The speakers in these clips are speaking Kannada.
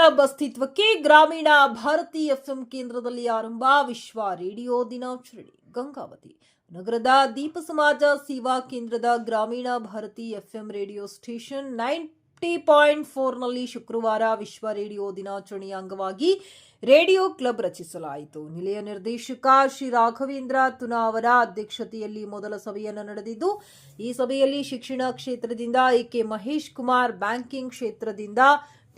ಕ್ಲಬ್ ಅಸ್ತಿತ್ವಕ್ಕೆ ಗ್ರಾಮೀಣ ಭಾರತಿ ಎಫ್ಎಂ ಕೇಂದ್ರದಲ್ಲಿ ಆರಂಭ. ವಿಶ್ವ ರೇಡಿಯೋ ದಿನಾಚರಣೆ. ಗಂಗಾವತಿ ನಗರದ ದೀಪ ಸಮಾಜ ಸೇವಾ ಕೇಂದ್ರದ Gramina Bharati FM radio station ninety point ಫೋರ್ನಲ್ಲಿ ಶುಕ್ರವಾರ ವಿಶ್ವ ರೇಡಿಯೋ ದಿನಾಚರಣೆಯ ಅಂಗವಾಗಿ ರೇಡಿಯೋ ಕ್ಲಬ್ ರಚಿಸಲಾಯಿತು. ನಿಲಯ ನಿರ್ದೇಶಕ ಶ್ರೀ ರಾಘವೇಂದ್ರ ತುನಾ ಅವರ ಅಧ್ಯಕ್ಷತೆಯಲ್ಲಿ ಮೊದಲ ಸಭೆಯನ್ನು ನಡೆದಿದ್ದು, ಈ ಸಭೆಯಲ್ಲಿ ಶಿಕ್ಷಣ ಕ್ಷೇತ್ರದಿಂದ ಎಕೆ ಮಹೇಶ್ ಕುಮಾರ್, ಬ್ಯಾಂಕಿಂಗ್ ಕ್ಷೇತ್ರದಿಂದ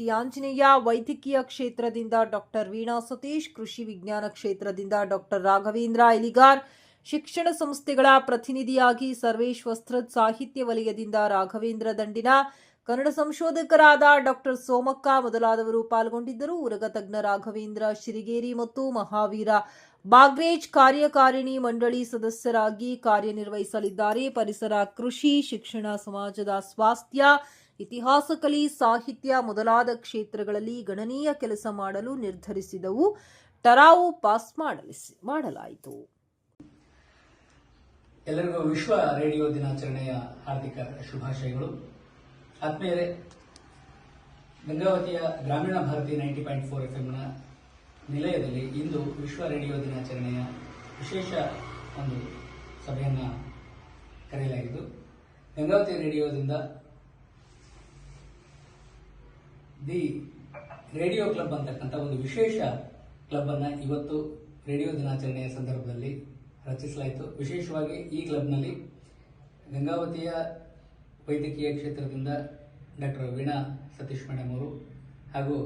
ಟಿ ಆಂಜನೇಯ ವೈದ್ಯಕೀಯ ಕ್ಷೇತ್ರದಿಂದ ಡಾಕ್ಟರ್ ವೀಣಾ ಸತೀಶ್, ಕೃಷಿ ವಿಜ್ಞಾನ ಕ್ಷೇತ್ರದಿಂದ ಡಾಕ್ಟರ್ ರಾಘವೇಂದ್ರ ಇಲಿಗಾರ್ ಶಿಕ್ಷಣ ಸಂಸ್ಥೆಗಳ ಪ್ರತಿನಿಧಿಯಾಗಿ ಸರ್ವೇಶ್ ವಸ್ತ್ರದ್ ಸಾಹಿತ್ಯ ವಲಯದಿಂದ ರಾಘವೇಂದ್ರ ದಂಡಿನ, ಕನ್ನಡ ಸಂಶೋಧಕರಾದ ಡಾಕ್ಟರ್ ಸೋಮಕ್ಕ ಮೊದಲಾದವರು ಪಾಲ್ಗೊಂಡಿದ್ದರು. ಉರಗ ತಜ್ಞ ರಾಘವೇಂದ್ರ ಶಿರಿಗೇರಿ ಮತ್ತು ಮಹಾವೀರ ಬಾಗ್ರೇಜ್ ಕಾರ್ಯಕಾರಿಣಿ ಮಂಡಳಿ ಸದಸ್ಯರಾಗಿ ಕಾರ್ಯನಿರ್ವಹಿಸಲಿದ್ದಾರೆ. ಪರಿಸರ, ಕೃಷಿ, ಶಿಕ್ಷಣ, ಸಮಾಜದ ಸ್ವಾಸ್ಥ್ಯ ಇತಿಹಾಸ ಕಲಿ ಸಾಹಿತ್ಯ ಮೊದಲಾದ ಕ್ಷೇತ್ರಗಳಲ್ಲಿ ಗಣನೀಯ ಕೆಲಸ ಮಾಡಲು ನಿರ್ಧರಿಸಿದವು. ಟರಾವು ಪಾಸ್ ಮಾಡಲಿಸಿ, ಮಾಡಲಾಯಿತು. ಎಲ್ಲರಿಗೂ ವಿಶ್ವ ರೇಡಿಯೋ ದಿನಾಚರಣೆಯ ಹಾರ್ದಿಕ ಶುಭಾಶಯಗಳು. ಆತ್ಮೀಯರೇ, ಗಂಗಾವತಿಯ Grameena Bharati ninety point four F ಎಂನ ನಿಲಯದಲ್ಲಿ ಇಂದು ವಿಶ್ವ ರೇಡಿಯೋ ದಿನಾಚರಣೆಯ ವಿಶೇಷ ಒಂದು ಸಭೆಯನ್ನು ಕರೆಯಲಾಗಿದ್ದು, ಗಂಗಾವತಿ ರೇಡಿಯೋದಿಂದ ದಿ ರೇಡಿಯೋ ಕ್ಲಬ್ ಅಂತಕ್ಕಂಥ ಒಂದು ವಿಶೇಷ ಕ್ಲಬ್ ಅನ್ನ ಇವತ್ತು ರೇಡಿಯೋ ದಿನಾಚರಣೆಯ ಸಂದರ್ಭದಲ್ಲಿ ರಚಿಸಲಾಯಿತು. ವಿಶೇಷವಾಗಿ ಈ ಕ್ಲಬ್ನಲ್ಲಿ ಗಂಗಾವತಿಯ ವೈದ್ಯಕೀಯ ಕ್ಷೇತ್ರದಿಂದ ಡಾಕ್ಟರ್ ವೀಣಾ ಸತೀಶ್ ಮೇಡಮ್ ಅವರು ಹಾಗೂ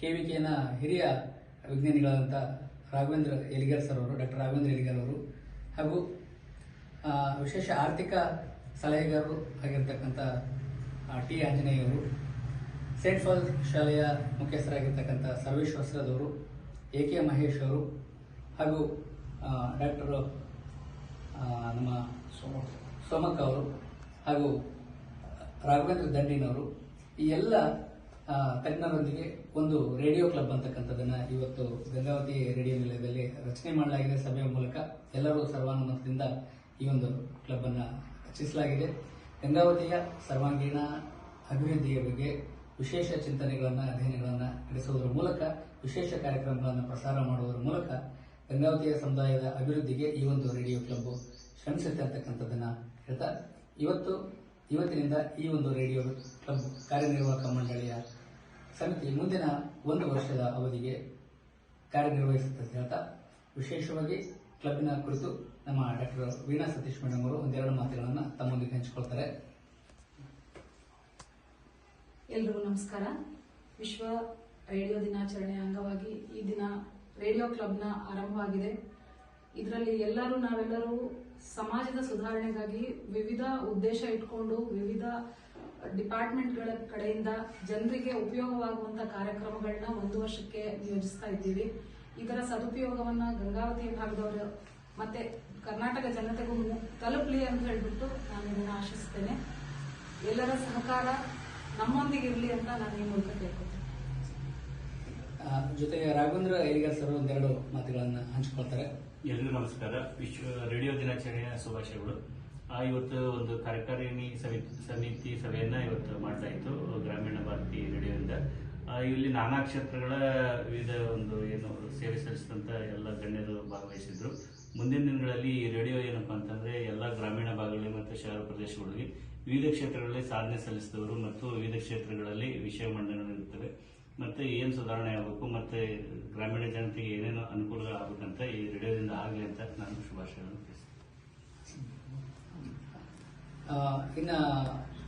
ಕೆನ ಹಿರಿಯ ವಿಜ್ಞಾನಿಗಳಾದಂಥ ರಾಘವೇಂದ್ರ ಎಲಿಗರ್ ಸರ್ ಅವರು, ಡಾಕ್ಟರ್ ರಾಘವೇಂದ್ರ ಎಲಿಗರ್ ಅವರು ಹಾಗೂ ವಿಶೇಷ ಆರ್ಥಿಕ ಸಲಹೆಗಾರರು ಆಗಿರ್ತಕ್ಕಂಥ ಟಿ ಆಂಜನೇಯ ಅವರು ಸೇಂಟ್ ಫಾಲ್ ಶಾಲೆಯ ಮುಖ್ಯಸ್ಥರಾಗಿರ್ತಕ್ಕಂಥ ಸರ್ವೇಶ್ ವಸ್ತ್ರದವರು ಎ ಕೆ ಮಹೇಶ್ ಅವರು ಹಾಗೂ ಡಾಕ್ಟರ್ ನಮ್ಮ ಸೋಮಕ್ಕ ಅವರು ಹಾಗೂ ರಾಘವೇಂದ್ರ ದಂಡಿನವರು ಈ ಎಲ್ಲ ತಜ್ಞರೊಂದಿಗೆ ಒಂದು ರೇಡಿಯೋ ಕ್ಲಬ್ ಅಂತಕ್ಕಂಥದ್ದನ್ನು ಇವತ್ತು ಗಂಗಾವತಿ ರೇಡಿಯೋ ನಿಲಯದಲ್ಲಿ ರಚನೆ ಮಾಡಲಾಗಿದೆ. ಸಭೆಯ ಮೂಲಕ ಎಲ್ಲರೂ ಸರ್ವಾನುಮತದಿಂದ ಈ ಒಂದು ಕ್ಲಬ್ ಅನ್ನು ರಚಿಸಲಾಗಿದೆ. ಗಂಗಾವತಿಯ ಸರ್ವಾಂಗೀಣ ಅಭಿವೃದ್ಧಿಯ ಬಗ್ಗೆ ವಿಶೇಷ ಚಿಂತನೆಗಳನ್ನು, ಅಧ್ಯಯನಗಳನ್ನು ನಡೆಸುವುದರ ಮೂಲಕ, ವಿಶೇಷ ಕಾರ್ಯಕ್ರಮಗಳನ್ನು ಪ್ರಸಾರ ಮಾಡುವುದರ ಮೂಲಕ ಗಂಗಾವತಿಯ ಸಮುದಾಯದ ಅಭಿವೃದ್ಧಿಗೆ ಈ ಒಂದು ರೇಡಿಯೋ ಕ್ಲಬ್ ಶ್ರಮಿಸುತ್ತೆ ಅಂತಕ್ಕಂಥದ್ದನ್ನು ಹೇಳ್ತಾ ಇವತ್ತು, ಇವತ್ತಿನಿಂದ ಈ ಒಂದು ರೇಡಿಯೋ ಕ್ಲಬ್ ಕಾರ್ಯನಿರ್ವಾಹಕ ಮಂಡಳಿಯ ಸಮಿತಿ ಮುಂದಿನ ಒಂದು ವರ್ಷದ ಅವಧಿಗೆ ಕಾರ್ಯನಿರ್ವಹಿಸುತ್ತೆ ಹೇಳ್ತಾ, ವಿಶೇಷವಾಗಿ ಕ್ಲಬ್ನ ಕುರಿತು ನಮ್ಮ ಡಾಕ್ಟರ್ ವೀಣಾ ಸತೀಶ್ ಮೇಡಮ್ ಅವರು ಒಂದೆರಡು ಮಾತುಗಳನ್ನು ತಮ್ಮೊಂದಿಗೆ ಹಂಚಿಕೊಳ್ತಾರೆ. ಎಲ್ರಿಗೂ ನಮಸ್ಕಾರ. ವಿಶ್ವ ರೇಡಿಯೋ ದಿನಾಚರಣೆ ಅಂಗವಾಗಿ ಈ ದಿನ ರೇಡಿಯೋ ಕ್ಲಬ್ನ ಆರಂಭವಾಗಿದೆ. ಇದರಲ್ಲಿ ಎಲ್ಲರೂ ನಾವೆಲ್ಲರೂ ಸಮಾಜದ ಸುಧಾರಣೆಗಾಗಿ ವಿವಿಧ ಉದ್ದೇಶ ಇಟ್ಕೊಂಡು ವಿವಿಧ ಡಿಪಾರ್ಟ್ಮೆಂಟ್ಗಳ ಕಡೆಯಿಂದ ಜನರಿಗೆ ಉಪಯೋಗವಾಗುವಂತ ಕಾರ್ಯಕ್ರಮಗಳನ್ನ ಒಂದು ವರ್ಷಕ್ಕೆ ನಿಯೋಜಿಸ್ತಾ ಇದ್ದೀವಿ. ಇದರ ಸದುಪಯೋಗವನ್ನ ಗಂಗಾವತಿ ಭಾಗದವರು ಮತ್ತೆ ಕರ್ನಾಟಕ ಜನತೆಗೂ ತಲುಪಲಿ ಅಂತ ಹೇಳ್ಬಿಟ್ಟು ನಾನು ಇದನ್ನ ಆಶಿಸ್ತೇನೆ. ಎಲ್ಲರ ಸಹಕಾರ ನಮ್ಮೊಂದಿಗೆ ಇರಲಿ ಅಂತ ನಾನು ಈ ಮೂಲಕ ಕೇಳ್ಕೊತೀನಿ. ಜೊತೆಗೆ ರಾಘವೇಂದ್ರ ಐರಿಗರ್ ಸರ್ ಒಂದೆರಡು ಮಾತುಗಳನ್ನು ಹಂಚಿಕೊಳ್ತಾರೆ. ಎಲ್ಲರೂ ನಮಸ್ಕಾರ. ವಿಶ್ವ ರೇಡಿಯೋ ದಿನಾಚರಣೆಯ ಶುಭಾಶಯಗಳು. ಆ, ಇವತ್ತು ಒಂದು ಕಾರ್ಯಕಾರಿಣಿ ಸಮಿತಿ ಸಮಿತಿ ಸಭೆಯನ್ನ ಇವತ್ತು ಮಾಡ್ತಾ ಇತ್ತು ಗ್ರಾಮೀಣ ಭಾರತಿ ರೇಡಿಯೋದಿಂದ. ಇಲ್ಲಿ ನಾನಾ ಕ್ಷೇತ್ರಗಳ ವಿವಿಧ ಒಂದು ಏನು ಸೇವೆ ಸಲ್ಲಿಸಿದಂತ ಎಲ್ಲ ಗಣ್ಯರು ಭಾಗವಹಿಸಿದ್ರು. ಮುಂದಿನ ದಿನಗಳಲ್ಲಿ ಈ ರೇಡಿಯೋ ಏನಪ್ಪಾ ಅಂತಂದ್ರೆ ಎಲ್ಲ ಗ್ರಾಮೀಣ ಭಾಗಗಳಲ್ಲಿ ಮತ್ತು ಶಹರ ಪ್ರದೇಶಗಳಲ್ಲಿ ವಿವಿಧ ಕ್ಷೇತ್ರಗಳಲ್ಲಿ ಸಾಧನೆ ಸಲ್ಲಿಸಿದವರು ಮತ್ತು ವಿವಿಧ ಕ್ಷೇತ್ರಗಳಲ್ಲಿ ವಿಷಯ ಮಂಡನೆಗಳು ಇರುತ್ತವೆ ಮತ್ತೆ ಏನು ಸುಧಾರಣೆ ಆಗಬೇಕು ಮತ್ತೆ ಗ್ರಾಮೀಣ ಜನತೆಗೆ ಏನೇನು ಅನುಕೂಲಗಳು ಆಗಬೇಕಂತ ಈ ರೇಡಿಯೋದಿಂದ ಆಗಲಿ ಅಂತ ನಾನು ಶುಭಾಶಯಗಳನ್ನು ತಿಳಿಸ್ತೇನೆ. ಇನ್ನು ಇನ್ನ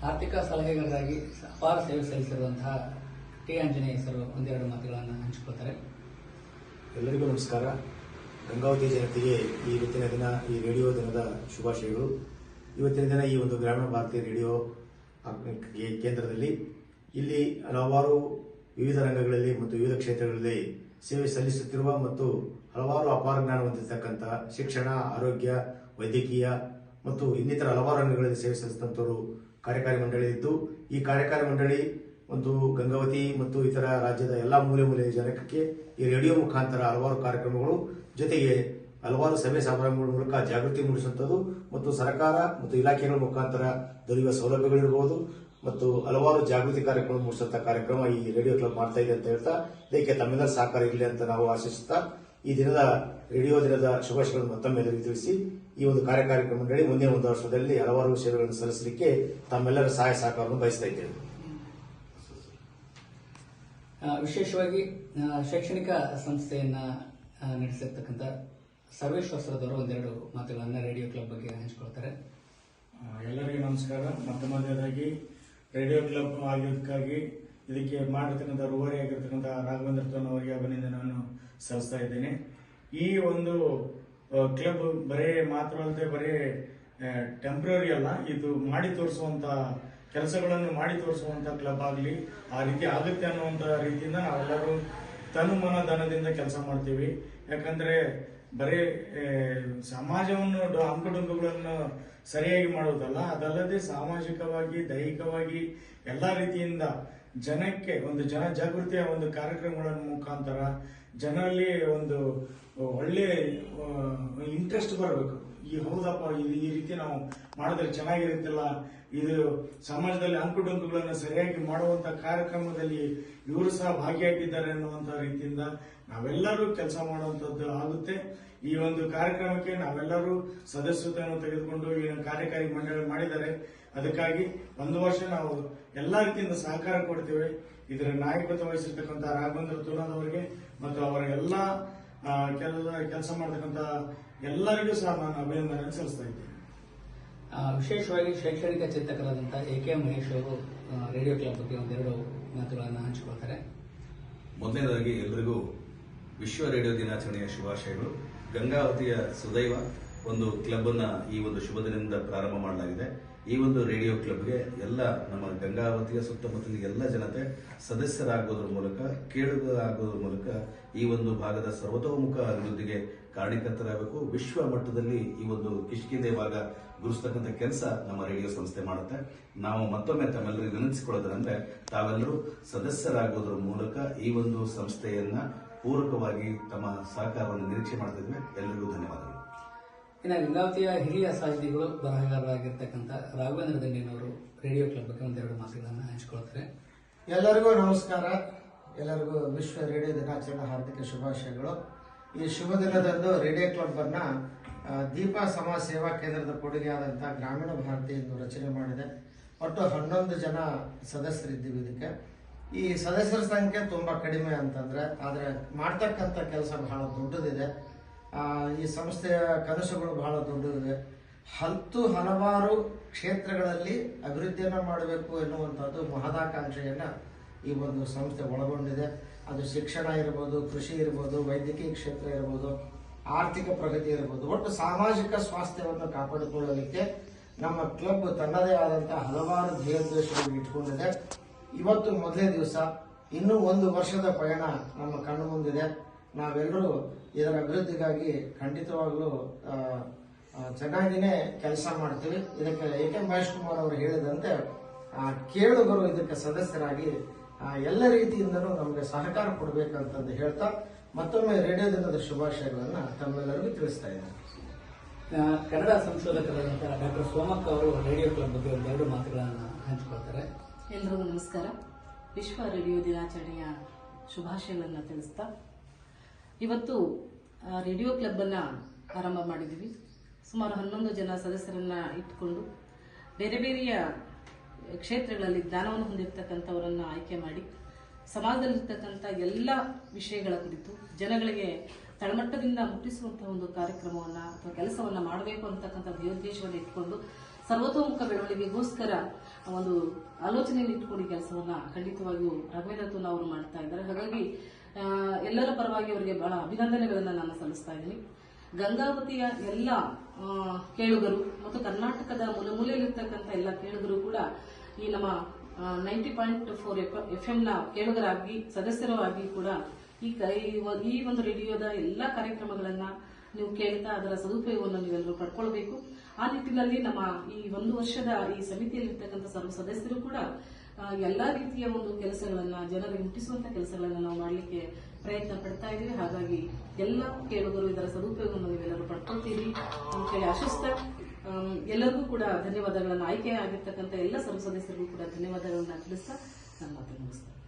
ಆರ್ಥಿಕ ಸಲಹೆಗಳಿಗಾಗಿ ಅಪಾರ ಸೇವೆ ಸಲ್ಲಿಸಿರುವಂತಹ ಟಿ ಆಂಜನೇಯ ಸರ್ ಒಂದೆರಡು ಮಾತುಗಳನ್ನು ಹಂಚಿಕೊಳ್ತಾರೆ. ಎಲ್ಲರಿಗೂ ನಮಸ್ಕಾರ. ಗಂಗಾವತಿ ಜನತೆಗೆ ಈ ಇವತ್ತಿನ ದಿನ ಈ ರೇಡಿಯೋ ದಿನದ ಶುಭಾಶಯಗಳು. ಇವತ್ತಿನ ದಿನ ಈ ಒಂದು ಗ್ರಾಮೀಣ ಭಾರತೀಯ ರೇಡಿಯೋ ಕೇಂದ್ರದಲ್ಲಿ ಇಲ್ಲಿ ಹಲವಾರು ವಿವಿಧ ರಂಗಗಳಲ್ಲಿ ಮತ್ತು ವಿವಿಧ ಕ್ಷೇತ್ರಗಳಲ್ಲಿ ಸೇವೆ ಸಲ್ಲಿಸುತ್ತಿರುವ ಮತ್ತು ಹಲವಾರು ಅಪಾರ ಜ್ಞಾನ ಹೊಂದಿರತಕ್ಕಂಥ ಶಿಕ್ಷಣ, ಆರೋಗ್ಯ, ವೈದ್ಯಕೀಯ ಮತ್ತು ಇನ್ನಿತರ ಹಲವಾರು ರಂಗಗಳಲ್ಲಿ ಸೇವೆ ಸಲ್ಲಿಸಿದಂಥವರು ಕಾರ್ಯಕಾರಿ ಮಂಡಳಿ ಇದ್ದು ಈ ಕಾರ್ಯಕಾರಿ ಮಂಡಳಿ ಒಂದು ಗಂಗಾವತಿ ಮತ್ತು ಇತರ ರಾಜ್ಯದ ಎಲ್ಲ ಮೂಲೆ ಮೂಲೆಯ ಜನಕ್ಕೆ ಈ ರೇಡಿಯೋ ಮುಖಾಂತರ ಹಲವಾರು ಕಾರ್ಯಕ್ರಮಗಳು ಜೊತೆಗೆ ಹಲವಾರು ಸಭೆ ಸಮಾರಂಭಗಳ ಮೂಲಕ ಜಾಗೃತಿ ಮೂಡಿಸುವಂಥದ್ದು ಮತ್ತು ಸರ್ಕಾರ ಮತ್ತು ಇಲಾಖೆಗಳ ಮುಖಾಂತರ ದೊರೆಯುವ ಸೌಲಭ್ಯಗಳಿರಬಹುದು ಮತ್ತು ಹಲವಾರು ಜಾಗೃತಿ ಕಾರ್ಯಕ್ರಮ ಮೂಡಿಸುವಂತಹ ಕಾರ್ಯಕ್ರಮ ಈ ರೇಡಿಯೋ ಕ್ಲಬ್ ಮಾಡ್ತಾ ಇದೆ ಅಂತ ಹೇಳ್ತಾ, ಇದಕ್ಕೆ ತಮ್ಮೆಲ್ಲ ಸಹಕಾರ ಇರಲಿ ಅಂತ ನಾವು ಆಶಿಸುತ್ತಾ, ಈ ದಿನದ ರೇಡಿಯೋ ದಿನದ ಶುಭಾಶಯಗಳನ್ನು ಮತ್ತೊಮ್ಮೆ ತಿಳಿಸಿ, ಈ ಒಂದು ಕಾರ್ಯಕ್ರಮ ಮುಂದೆ ಮುಂದಿನ ಒಂದು ವರ್ಷದಲ್ಲಿ ಹಲವಾರು ವಿಷಯಗಳನ್ನು ಸಲ್ಲಿಸಲಿಕ್ಕೆ ತಮ್ಮೆಲ್ಲರ ಸಹಾಯ ಸಹಕಾರವನ್ನು ಬಯಸ್ತಾ ಇದ್ದೇವೆ. ವಿಶೇಷವಾಗಿ ಶೈಕ್ಷಣಿಕ ಸಂಸ್ಥೆಯನ್ನ ನಡೆಸಿರ್ತಕ್ಕಂಥ ಸರ್ವೇಶ್ವರದವರು ಒಂದೆರಡು ಮಾತುಗಳನ್ನ ರೇಡಿಯೋ ಕ್ಲಬ್ ಬಗ್ಗೆ ಹಂಚಿಕೊಳ್ತಾರೆ. ಎಲ್ಲರಿಗೂ ನಮಸ್ಕಾರ. ಮತ್ತೆ ಮೊದಲನೇದಾಗಿ, ರೇಡಿಯೋ ಕ್ಲಬ್ ಆಗಿದ್ದಕ್ಕಾಗಿ ಇದಕ್ಕೆ ಮಾಡಿರ್ತಕ್ಕಂಥ ರೂವಾರಿ ಆಗಿರ್ತಕ್ಕಂಥ ರಾಘವೇಂದ್ರ ತೋನ್ ಅವರಿಗೆ ಅಭಿನಂದನೆಯನ್ನು ಸಲ್ಲಿಸ್ತಾ ಇದ್ದೇನೆ. ಈ ಒಂದು ಕ್ಲಬ್ ಬರೇ ಮಾತ್ರ ಅಲ್ಲದೆ ಬರೇ ಟೆಂಪ್ರರಿ ಅಲ್ಲ, ಇದು ಮಾಡಿ ತೋರಿಸುವಂತ, ಕೆಲಸಗಳನ್ನು ಮಾಡಿ ತೋರಿಸುವಂತ ಕ್ಲಬ್ ಆಗಲಿ, ಆ ರೀತಿ ಆಗುತ್ತೆ ಅನ್ನುವಂತ ರೀತಿಯಿಂದ ನಾವೆಲ್ಲರೂ ತನು ಮನ ಧನದಿಂದ ಕೆಲಸ ಮಾಡ್ತೀವಿ. ಯಾಕಂದ್ರೆ ಬರೀ ಸಮಾಜವನ್ನು ಅಂಕುಡೊಂಕುಗಳನ್ನು ಸರಿಯಾಗಿ ಮಾಡುವುದಲ್ಲ, ಅದಲ್ಲದೆ ಸಾಮಾಜಿಕವಾಗಿ, ದೈಹಿಕವಾಗಿ ಎಲ್ಲ ರೀತಿಯಿಂದ ಜನಕ್ಕೆ, ಒಂದು ಜನ ಜಾಗೃತಿಯ ಒಂದು ಕಾರ್ಯಕ್ರಮಗಳ ಮುಖಾಂತರ ಜನರಲ್ಲಿ ಒಂದು ಒಳ್ಳೆ ಇಂಟ್ರೆಸ್ಟ್ ಬರಬೇಕು. ಈ ಹೌದಪ್ಪ ಇದು ಈ ರೀತಿ ನಾವು ಮಾಡಿದ್ರೆ ಚೆನ್ನಾಗಿರುತ್ತಿಲ್ಲ, ಇದು ಸಮಾಜದಲ್ಲಿ ಅಂಕುಡೊಂಕುಗಳನ್ನು ಸರಿಯಾಗಿ ಮಾಡುವಂತ ಕಾರ್ಯಕ್ರಮದಲ್ಲಿ ಇವರು ಸಹ ಭಾಗಿಯಾಗಿದ್ದಾರೆ ಅನ್ನುವಂತ ರೀತಿಯಿಂದ ನಾವೆಲ್ಲರೂ ಕೆಲಸ ಮಾಡುವಂತದ್ದು ಆಗುತ್ತೆ. ಈ ಒಂದು ಕಾರ್ಯಕ್ರಮಕ್ಕೆ ನಾವೆಲ್ಲರೂ ಸದಸ್ಯತೆಯನ್ನು ತೆಗೆದುಕೊಂಡು ಈ ಕಾರ್ಯಕಾರಿ ಮಂಡಳಿ ಮಾಡಿದ್ದಾರೆ. ಅದಕ್ಕಾಗಿ ಒಂದು ವರ್ಷ ನಾವು ಎಲ್ಲ ರೀತಿಯಿಂದ ಸಹಕಾರ ಕೊಡ್ತೇವೆ. ಇದರ ನಾಯಕತ್ವ ವಹಿಸಿರ್ತಕ್ಕಂಥ ರಾಘವೇಂದ್ರ ತುನಾದ್ ಅವರಿಗೆ ಮತ್ತು ಅವರ ಎಲ್ಲ ಕೆಲಸ ಮಾಡತಕ್ಕಂಥ ಎಲ್ಲರಿಗೂ ಸಹ ನಾನು ಅಭಿನಂದನೆ ಸಲ್ಲಿಸ್ತಾ ಇದ್ದೇನೆ. ಆ, ವಿಶೇಷವಾಗಿ ಶೈಕ್ಷಣಿಕ ಚಿಂತಕರಾದಂಥ ಎ ಕೆ ಮಹೇಶ್ ಅವರು ರೇಡಿಯೋ ಕ್ಲಬ್ ಬಗ್ಗೆ ಒಂದೆರಡು ಮಾತುಗಳನ್ನು ಹಂಚಿಕೊಳ್ತಾರೆ. ಮೊದಲನೇದಾಗಿ ಎಲ್ರಿಗೂ ವಿಶ್ವ ರೇಡಿಯೋ ದಿನಾಚರಣೆಯ ಶುಭಾಶಯಗಳು. ಗಂಗಾವತಿಯ ಸುದೈವ ಒಂದು ಕ್ಲಬ್ ಅನ್ನ ಈ ಒಂದು ಶುಭ ದಿನದಿಂದ ಪ್ರಾರಂಭ ಮಾಡಲಾಗಿದೆ. ಈ ಒಂದು ರೇಡಿಯೋ ಕ್ಲಬ್ಗೆ ಎಲ್ಲ ನಮ್ಮ ಗಂಗಾವತಿಯ ಸುತ್ತಮುತ್ತಲಿನ ಎಲ್ಲ ಜನತೆ ಸದಸ್ಯರಾಗೋದ್ರ ಮೂಲಕ, ಕೇಳುಗರಾಗೋದ್ರ ಮೂಲಕ ಈ ಒಂದು ಭಾಗದ ಸರ್ವತೋಮುಖ ಅಭಿವೃದ್ಧಿಗೆ ಕಾರಣೀಕರ್ತರಾಗಬೇಕು. ವಿಶ್ವ ಮಟ್ಟದಲ್ಲಿ ಈ ಒಂದು ಕಿಷ್ಕಿಂದೆ ಭಾಗ ಗುರುಸ್ತಕ್ಕಂಥ ಕೆಲಸ ನಮ್ಮ ರೇಡಿಯೋ ಸಂಸ್ಥೆ ಮಾಡುತ್ತೆ. ನಾವು ಮತ್ತೊಮ್ಮೆ ತಮ್ಮೆಲ್ಲರಿಗೂ ವಿನಂತಿಸಿಕೊಳ್ಳೋದ್ರಂದ್ರೆ ತಾವೆಲ್ಲರೂ ಸದಸ್ಯರಾಗೋದ್ರ ಮೂಲಕ ಈ ಒಂದು ಸಂಸ್ಥೆಯನ್ನ ಪೂರಕವಾಗಿ ತಮ್ಮ ಸಹಕಾರವನ್ನು ನಿರೀಕ್ಷೆ ಮಾಡ್ತಿದ್ವಿ ಎಲ್ಲರಿಗೂ ಧನ್ಯವಾದಗಳು. ಇನ್ನು ಗಂಗಾವತಿಯ ಹಿರಿಯ ಸಾಹಿತಿಗಳು ಬರಹಗಾರರಾಗಿರ್ತಕ್ಕಂಥ ರಾಘವೇಂದ್ರ ದಂಡಿನವರು ರೇಡಿಯೋ ಕ್ಲಬ್ ಬಗ್ಗೆ ಒಂದೆರಡು ಮಾತುಗಳನ್ನು ಹಂಚಿಕೊಳ್ತಾರೆ. ಎಲ್ಲರಿಗೂ ನಮಸ್ಕಾರ. ಎಲ್ಲರಿಗೂ ವಿಶ್ವ ರೇಡಿಯೋ ದಿನಾಚರಣೆ ಹಾರ್ದಿಕ ಶುಭಾಶಯಗಳು. ಈ ಶುಭ ದಿನದಂದು ರೇಡಿಯೋ ಕ್ಲಬ್ ಅನ್ನ ದೀಪ ಸಮಾಜ ಸೇವಾ ಕೇಂದ್ರದ ಕೊಡುಗೆಯಾದಂತಹ ಗ್ರಾಮೀಣ ಭಾರತಿ ಎಂದು ರಚನೆ ಮಾಡಿದೆ. ಒಟ್ಟು ಹನ್ನೊಂದು ಜನ ಸದಸ್ಯರಿದ್ದೀವಿ ಇದಕ್ಕೆ. ಈ ಸದಸ್ಯರ ಸಂಖ್ಯೆ ತುಂಬಾ ಕಡಿಮೆ ಅಂತಂದ್ರೆ, ಆದ್ರೆ ಮಾಡ್ತಕ್ಕಂಥ ಕೆಲಸ ಬಹಳ ದೊಡ್ಡದಿದೆ. ಈ ಸಂಸ್ಥೆಯ ಕನಸುಗಳು ಬಹಳ ದೊಡ್ಡದಿದೆ. ಹತ್ತು ಹಲವಾರು ಕ್ಷೇತ್ರಗಳಲ್ಲಿ ಅಭಿವೃದ್ಧಿಯನ್ನು ಮಾಡಬೇಕು ಎನ್ನುವಂಥದ್ದು ಮಹದಾಕಾಂಕ್ಷೆಯನ್ನ ಈ ಒಂದು ಸಂಸ್ಥೆ ಒಳಗೊಂಡಿದೆ. ಅದು ಶಿಕ್ಷಣ ಇರ್ಬೋದು, ಕೃಷಿ ಇರ್ಬೋದು, ವೈದ್ಯಕೀಯ ಕ್ಷೇತ್ರ ಇರ್ಬೋದು, ಆರ್ಥಿಕ ಪ್ರಗತಿ ಇರ್ಬೋದು. ಒಟ್ಟು ಸಾಮಾಜಿಕ ಸ್ವಾಸ್ಥ್ಯವನ್ನು ಕಾಪಾಡಿಕೊಳ್ಳಲಿಕ್ಕೆ ನಮ್ಮ ಕ್ಲಬ್ ತನ್ನದೇ ಆದಂತಹ ಹಲವಾರು ಧ್ಯೇಯೋದ್ದೇಶಗಳನ್ನು ಇಟ್ಕೊಂಡಿದೆ. ಇವತ್ತು ಮೊದಲೇ ದಿವಸ, ಇನ್ನೂ ಒಂದು ವರ್ಷದ ಪಯಣ ನಮ್ಮ ಕಣ್ಣು ಮುಂದಿದೆ. ನಾವೆಲ್ಲರೂ ಇದರ ಅಭಿವೃದ್ಧಿಗಾಗಿ ಖಂಡಿತವಾಗಲೂ ಚೆನ್ನಾಗಿಯೇ ಕೆಲಸ ಮಾಡ್ತೀವಿ. ಇದಕ್ಕೆ ಎ ಕೆ ಮಹೇಶ್ ಕುಮಾರ್ ಅವರು ಹೇಳಿದಂತೆ ಕೇಳುಗರು ಇದಕ್ಕೆ ಸದಸ್ಯರಾಗಿ ಎಲ್ಲ ರೀತಿಯಿಂದಲೂ ನಮಗೆ ಸಹಕಾರ ಕೊಡಬೇಕಂತಂದು ಹೇಳ್ತಾ, ಮತ್ತೊಮ್ಮೆ ರೇಡಿಯೋ ದಿನದ ಶುಭಾಶಯಗಳನ್ನು ತಮ್ಮೆಲ್ಲರಿಗೂ ತಿಳಿಸ್ತಾ ಇದ್ದಾರೆ ಕನ್ನಡ ಸಂಶೋಧಕರಾದಂತಹ ಡಾಕ್ಟರ್ ಸೋಮಕ್ಕ ಅವರು ರೇಡಿಯೋ ಕ್ಲಬ್ ಬಗ್ಗೆ ಒಂದೆರಡು ಮಾತುಗಳನ್ನು ಹಂಚಿಕೊಳ್ತಾರೆ. ಎಲ್ರಿಗೂ ನಮಸ್ಕಾರ. ವಿಶ್ವ ರೇಡಿಯೋ ದಿನಾಚರಣೆಯ ಶುಭಾಶಯಗಳನ್ನು ತಿಳಿಸ್ತಾ, ಇವತ್ತು ರೇಡಿಯೋ ಕ್ಲಬ್ ಅನ್ನ ಆರಂಭ ಮಾಡಿದ್ದೀವಿ. ಸುಮಾರು ಹನ್ನೊಂದು ಜನ ಸದಸ್ಯರನ್ನ ಇಟ್ಕೊಂಡು, ಬೇರೆ ಬೇರೆಯ ಕ್ಷೇತ್ರಗಳಲ್ಲಿ ಜ್ಞಾನವನ್ನು ಹೊಂದಿರತಕ್ಕಂಥವರನ್ನ ಆಯ್ಕೆ ಮಾಡಿ, ಸಮಾಜದಲ್ಲಿರ್ತಕ್ಕಂಥ ಎಲ್ಲ ವಿಷಯಗಳ ಕುರಿತು, ಜನಗಳಿಗೆ ತಳಮಟ್ಟದಿಂದ ಮುಟ್ಟಿಸುವಂತಹ ಒಂದು ಕಾರ್ಯಕ್ರಮವನ್ನ ಅಥವಾ ಕೆಲಸವನ್ನ ಮಾಡಬೇಕು ಅಂತಕ್ಕಂಥ ಧ್ಯೇಯೋದ್ದೇಶವನ್ನು ಇಟ್ಕೊಂಡು ಸರ್ವತೋಮುಖ ಬೆಳವಣಿಗೆಗೋಸ್ಕರ ಒಂದು ಆಲೋಚನೆಯಲ್ಲಿ ಇಟ್ಟುಕೊಂಡು ಕೆಲಸವನ್ನ ಖಂಡಿತವಾಗಿಯೂ ರಾಘವೇಂದ್ರ ಅವರು ಮಾಡ್ತಾ ಇದ್ದಾರೆ. ಹಾಗಾಗಿ ಎಲ್ಲರ ಪರವಾಗಿ ಅವರಿಗೆ ಬಹಳ ಅಭಿನಂದನೆಗಳನ್ನ ನಾನು ಸಲ್ಲಿಸ್ತಾ ಇದ್ದೀನಿ. ಗಂಗಾವತಿಯ ಎಲ್ಲ ಕೇಳುಗರು ಮತ್ತು ಕರ್ನಾಟಕದ ಮೂಲ ಮೂಲೆಯಲ್ಲಿರ್ತಕ್ಕಂಥ ಎಲ್ಲ ಕೇಳುಗರು ಕೂಡ ಈ ನಮ್ಮ ninety point four F M ನ ಕೇಳುಗರಾಗಿ ಸದಸ್ಯರಾಗಿ ಕೂಡ ಈ ಈ ಒಂದು ರೇಡಿಯೋದ ಎಲ್ಲ ಕಾರ್ಯಕ್ರಮಗಳನ್ನ ನೀವು ಕೇಳ್ತಾ ಅದರ ಸದುಪಯೋಗವನ್ನು ನೀವೆಲ್ಲರೂ ಪಡ್ಕೊಳ್ಬೇಕು. ಆ ನಿಟ್ಟಿನಲ್ಲಿ ನಮ್ಮ ಈ ಒಂದು ವರ್ಷದ ಈ ಸಮಿತಿಯಲ್ಲಿರ್ತಕ್ಕಂಥ ಸರ್ವ ಸದಸ್ಯರು ಕೂಡ ಎಲ್ಲಾ ರೀತಿಯ ಒಂದು ಕೆಲಸಗಳನ್ನ, ಜನರಿಗೆ ಮುಟ್ಟಿಸುವಂತ ಕೆಲಸಗಳನ್ನ ನಾವು ಮಾಡಲಿಕ್ಕೆ ಪ್ರಯತ್ನ ಪಡ್ತಾ ಇದ್ದೀವಿ. ಹಾಗಾಗಿ ಎಲ್ಲ ಕೇಳುಗರು ಇದರ ಸದುಪಯೋಗವನ್ನು ನೀವೆಲ್ಲರೂ ಪಡ್ಕೊಳ್ತೀರಿ ಅಂತೇಳಿ ಆಶಿಸ್ತ ಎಲ್ಲರಿಗೂ ಕೂಡ ಧನ್ಯವಾದಗಳನ್ನು ಆಯ್ಕೆ ಆಗಿರ್ತಕ್ಕಂಥ ಎಲ್ಲ ಸರ್ವ ಸದಸ್ಯರಿಗೂ ಕೂಡ ಧನ್ಯವಾದಗಳನ್ನ ತಿಳಿಸ್ತಾ ನನ್ನ ಮಾತು ಮುಗಿಸ್ತೇನೆ.